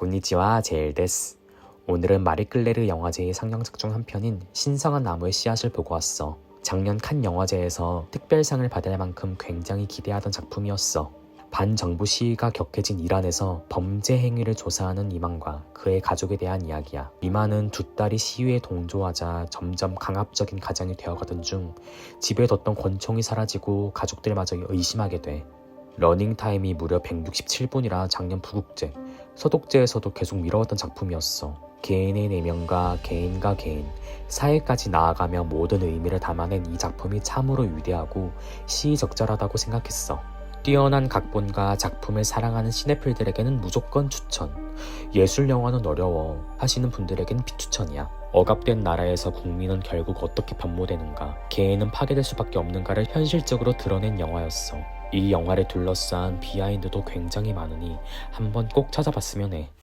곤니치와 제일 데스. 오늘은 마리끌레르 영화제의 상영작 중 한 편인 신성한 나무의 씨앗을 보고 왔어. 작년 칸 영화제에서 특별상을 받을 만큼 굉장히 기대하던 작품이었어. 반정부 시위가 격해진 이란에서 범죄 행위를 조사하는 이만과 그의 가족에 대한 이야기야. 이만은 두 딸이 시위에 동조하자 점점 강압적인 가장이 되어가던 중 집에 뒀던 권총이 사라지고 가족들마저 의심하게 돼. 러닝 타임이 무려 167분이라 작년 부국제, 서독제에서도 계속 미뤄왔던 작품이었어. 개인의 내면과 개인과 개인, 사회까지 나아가며 모든 의미를 담아낸 이 작품이 참으로 위대하고 시의적절하다고 생각했어. 뛰어난 각본과 작품을 사랑하는 시네필들에게는 무조건 추천. 예술 영화는 어려워 하시는 분들에겐 비추천이야. 억압된 나라에서 국민은 결국 어떻게 변모되는가, 개인은 파괴될 수밖에 없는가를 현실적으로 드러낸 영화였어. 이 영화를 둘러싼 비하인드도 굉장히 많으니 한번 꼭 찾아봤으면 해.